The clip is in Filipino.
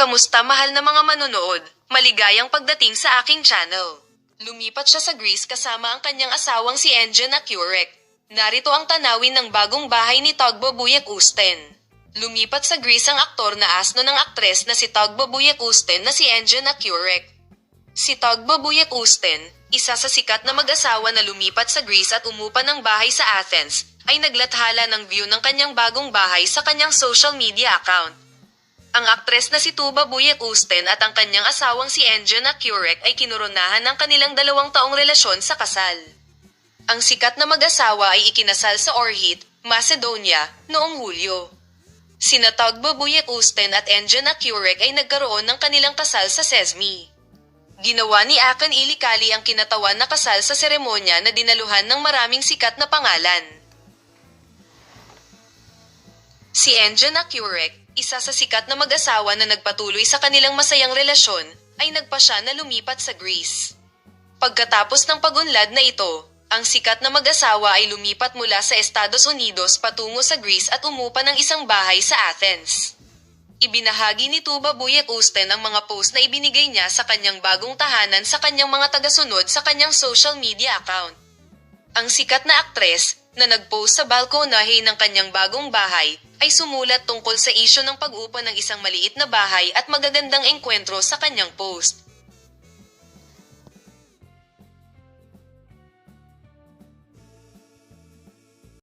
Kamusta mahal na mga manonood? Maligayang pagdating sa aking channel. Lumipat siya sa Greece kasama ang kanyang asawang si Engin Akurek. Narito ang tanawin ng bagong bahay ni Togbo Buyek Usten. Lumipat sa Greece ang aktor na asno ng aktres na si Togbo Buyek Usten na si Engin Akurek. Si Togbo Buyek Usten, isa sa sikat na mag-asawa na lumipat sa Greece at umupa ng bahay sa Athens, ay naglathala ng view ng kanyang bagong bahay sa kanyang social media account. Ang aktres na si Tuba Buyek Usten at ang kanyang asawang si Engin Akurek ay kinurunahan ng kanilang dalawang taong relasyon sa kasal. Ang sikat na mag-asawa ay ikinasal sa Orhit, Macedonia, noong Hulyo. Sina Tugbo Buyek Usten at Engin Akurek ay nagkaroon ng kanilang kasal sa Sesmi. Ginawa ni Akan Ilikali ang kinatawan na kasal sa seremonya na dinaluhan ng maraming sikat na pangalan. Si Engin Akurek, isa sa sikat na mag-asawa na nagpatuloy sa kanilang masayang relasyon, ay nagpa siya na lumipat sa Greece. Pagkatapos ng pagunlad na ito, ang sikat na mag-asawa ay lumipat mula sa Estados Unidos patungo sa Greece at umupa ng isang bahay sa Athens. Ibinahagi ni Tuba Buyek Usten ang mga post na ibinigay niya sa kanyang bagong tahanan sa kanyang mga tagasunod sa kanyang social media account. Ang sikat na aktres, na nag-post sa balkonahe ng kanyang bagong bahay, ay sumulat tungkol sa isyo ng pag-upa ng isang maliit na bahay at magagandang engkwentro sa kanyang post.